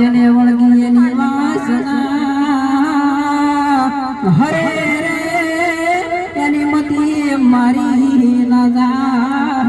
જેને વળગી એની વાસના હરે રે એની મતી મારી ના જાય.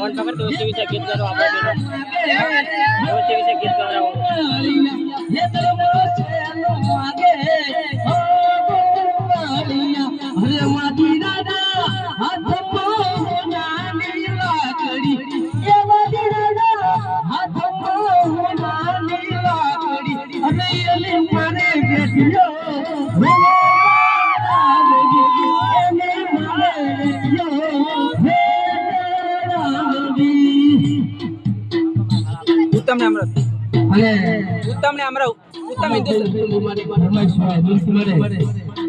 ફોન પકડ દોસ્તી વિશે ગાતો આપણે ઉત્તમ ને અમૃત. ઉત્તમ ને અમૃત. ઉત્તમ હિન્દુસ્તાની.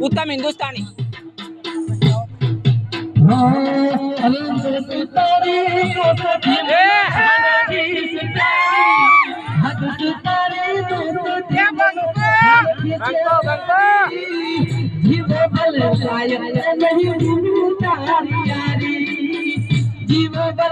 ઉત્તમ હિન્દુસ્તાની. જીવ ભલે નહીં.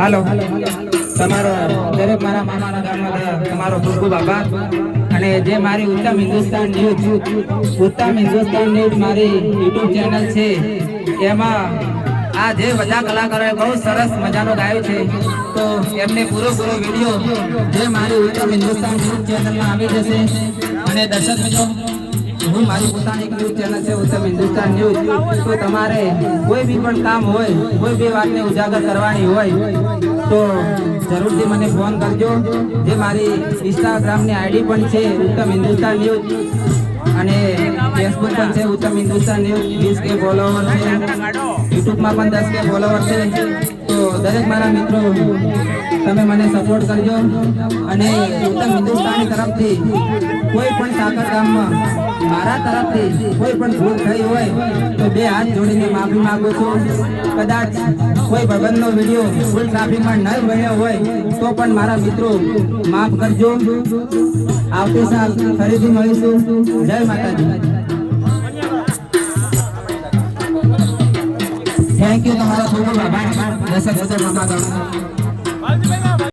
હાલો તમારો દરેક મારા મામાના ગામમાં તમારો ખૂબ આભાર. અને જે મારી ઉત્તમ હિન્દુસ્તાન ન્યૂઝ, ઉત્તમ હિન્દુસ્તાન ન્યૂઝ મારી યુટ્યુબ ચેનલ છે, એમાં આ જે બધા કલાકારોએ બહુ સરસ મજાનો ગાયો છે, તો એમને પૂરો પૂરો વીડિયો જે મારી ઉત્તમ હિન્દુસ્તાન ન્યૂઝ ચેનલમાં આવી જશે. અને દર્શક મિત્રો હું મારી પોતાની એક ન્યૂઝ ચેનલ છે ઉત્તમ હિન્દુસ્તાન ન્યૂઝ તો તમારે કોઈ બી પણ કામ હોય કોઈ બી વાતને ઉજાગર કરવાની હોય તો જરૂરથી મને ફોન કરજો. જે મારી ઇન્સ્ટાગ્રામની આઈડી પણ છે ઉત્તમ હિન્દુસ્તાન ન્યૂઝ. અને ફેસબુક પણ છે ઉત્તમ હિન્દુસ્તાન ન્યૂઝ. વીસ કે ફોલોવર છે. યુટ્યુબમાં પણ દસ કે ફોલોવર છે. તો દરેક મારા મિત્રો, તમે મને સપોર્ટ કરજો. અને ઉત્તમ હિન્દુસ્તાન તરફથી કોઈ પણ સાકર ગામમાં, મારા તરફથી કોઈ પણ ભૂલ થઈ હોય, તો બે હાથ જોડીને માફી માગું છું. કદાચ કોઈ ભગવાનનો વીડિયો ફૂલ ટ્રાફિકમાં ન બન્યો હોય, તો પણ મારા મિત્રો માફ કરજો. આવતી સાલ ફરીથી મળીશું. જય માતાજી. થેન્ક યુ તમારો ખૂબ ખૂબ આભાર. દર્શક ગામ